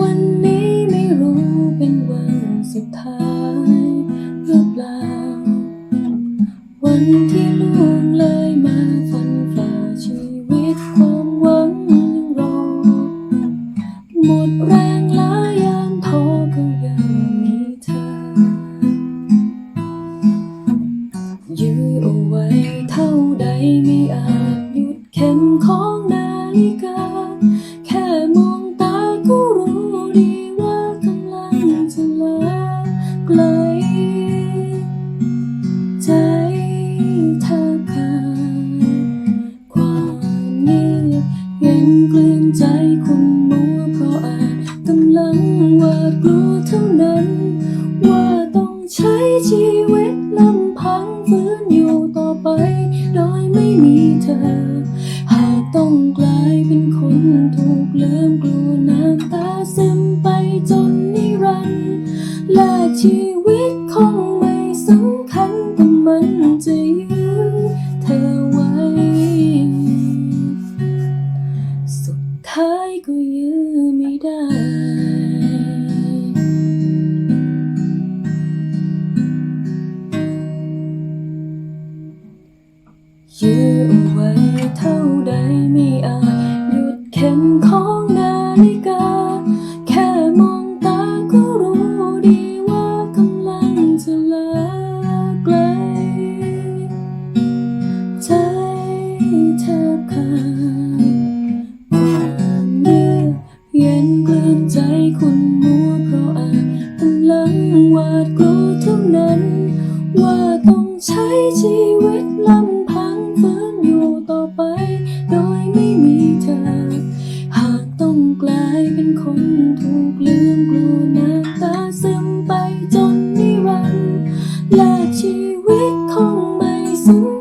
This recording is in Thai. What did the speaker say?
วันนี้ไม่รู้เป็นวันสุดท้ายหรือเปล่า วันที่ล่วงเลยมาฟันฝ่าชีวิตความหวังยังรอ หมดแรงแลาวยานท้อก็ยังมีเธอ ยื้อเอาไว้เท่าใดไม่อาจหยุดเข็มของนาฬิกา ลืนใจคุณมัวเพราะอาจกำลังหวาดกลัวเท่านั้น ว่าต้องใช้ชีวิตลำพังฝืนอยู่ต่อไป โดยไม่มีเธอ หากต้องกลายเป็นคนถูกลืมกลัวน้ำตาซึมไปจนนิรันดร์และชีวิต ไม่ได้ ใช้ชีวิตลำพังฝืนอยู่ต่อไป โดยไม่มีเธอ หากต้องกลายเป็นคนถูกลืมกลัวน้ำตาซึมไปจนนิรันดร์และชีวิตคงไม่สวย